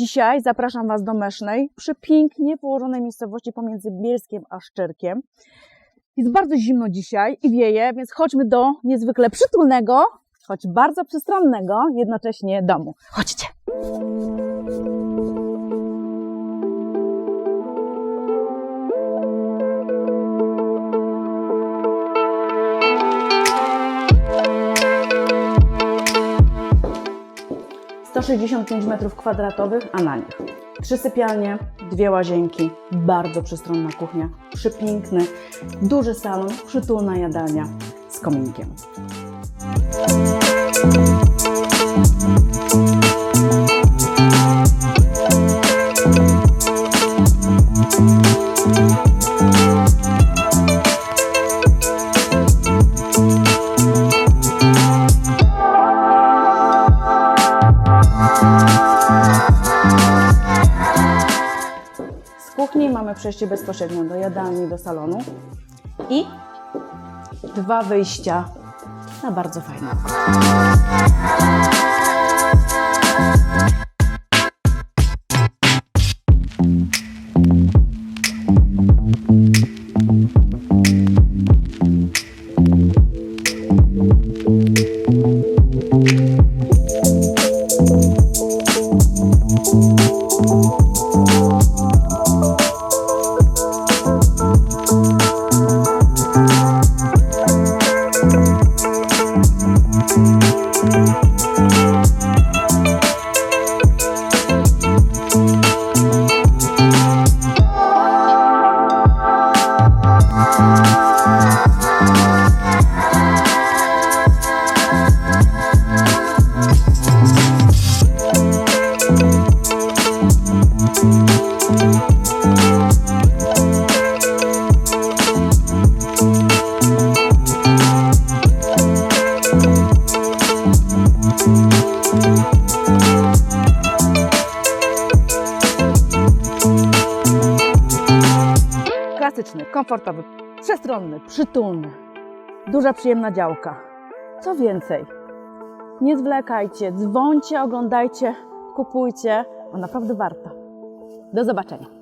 Dzisiaj zapraszam Was do Mesznej, przy pięknie położonej miejscowości pomiędzy Bielskiem a Szczyrkiem. Jest bardzo zimno dzisiaj i wieje, więc chodźmy do niezwykle przytulnego, choć bardzo przestronnego jednocześnie domu. Chodźcie! Sto sześćdziesiąt pięć metrów kwadratowych, a na nich trzy sypialnie, dwie łazienki, bardzo przestronna kuchnia, przepiękny, duży salon, przytulna jadalnia z kominkiem. Kuchni mamy przejście bezpośrednio do jadalni, do salonu i dwa wyjścia na bardzo fajne. Música Klasyczny, komfortowy, przestronny, przytulny, duża przyjemna działka. Co więcej, nie zwlekajcie, dzwońcie, oglądajcie, kupujcie, bo naprawdę warto. Do zobaczenia.